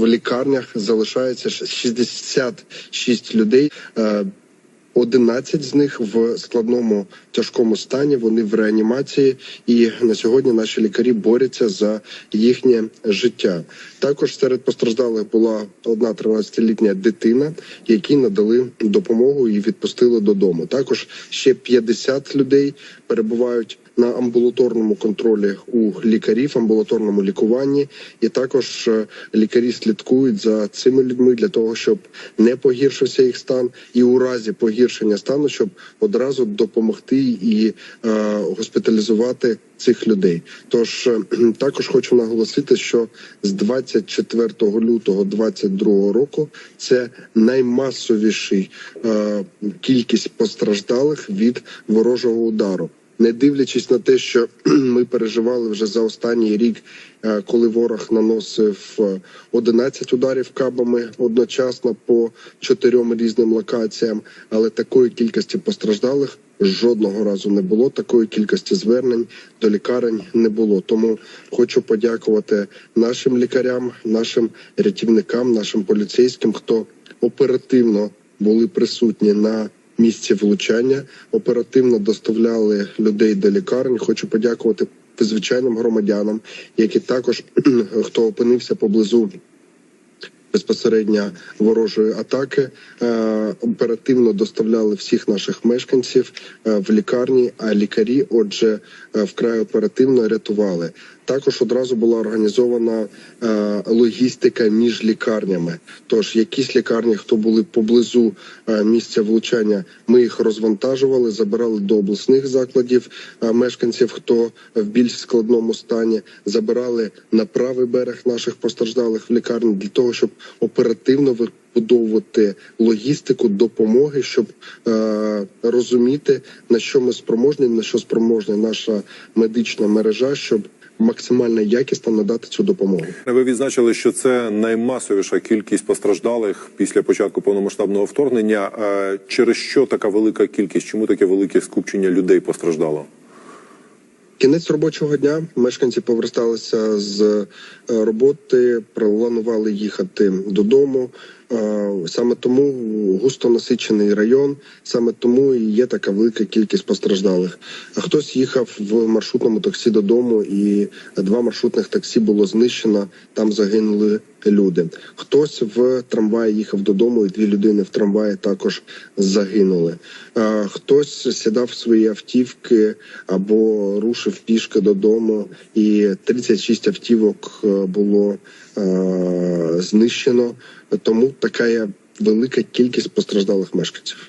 В лікарнях залишається 66 людей. Е, 11 з них в складному тяжкому стані. Вони в реанімації, і на сьогодні наші лікарі борються за їхнє життя. Також серед постраждалих була одна 13-літня дитина, якій надали допомогу і відпустили додому. Також ще 50 людей перебувають на амбулаторному контролі у лікарів, амбулаторному лікуванні, і також е, лікарі слідкують за цими людьми для того, щоб не погіршився їх стан, і у разі погіршення стану, щоб одразу допомогти і е, госпіталізувати цих людей. Тож е, також хочу наголосити, що з 24 лютого 2022 року це наймасовіший е, кількість постраждалих від ворожого удару. Не дивлячись на те, що ми переживали вже за останній рік, е, коли ворог наносив е, 11 ударів кабами одночасно по чотирьом різним локаціям, але такої кількості постраждалих жодного разу не було. Такої кількості звернень до лікарень не було. Тому хочу подякувати нашим лікарям, нашим рятівникам, нашим поліцейським, хто оперативно були присутні на місці влучання, оперативно доставляли людей до лікарень. Хочу подякувати звичайним громадянам, які також хто опинився поблизу. Безпосередньо ворожої атаки е, оперативно доставляли всіх наших мешканців е, в лікарні, а лікарі, отже, е, вкрай оперативно рятували. Також одразу була організована е, логістика між лікарнями. Тож якісь лікарні, хто були поблизу е, місця влучання, ми їх розвантажували, забирали до обласних закладів е, мешканців, хто в більш складному стані, забирали на правий берег наших постраждалих в лікарні для того, щоб оперативно вибудовувати логістику допомоги, щоб е, розуміти на що ми спроможні, на що спроможна наша медична мережа, щоб максимально якісно надати цю допомогу. Ви відзначили, що це наймасовіша кількість постраждалих після початку повномасштабного вторгнення. Е, Через що така велика кількість? Чому таке велике скупчення людей постраждало? Кінець робочого дня мешканці поверталися з е, роботи, планували їхати додому. Саме тому густо насичений район, саме тому і є така велика кількість постраждалих. Хтось їхав в маршрутному таксі додому, і два маршрутних таксі було знищено. Там загинули люди. Хтось в трамваї їхав додому, і дві людини в трамваї також загинули. Хтось сідав свої автівки або рушив пішки додому, і 36 автівок е, було е, знищено. Тому така є велика кількість постраждалих мешканців.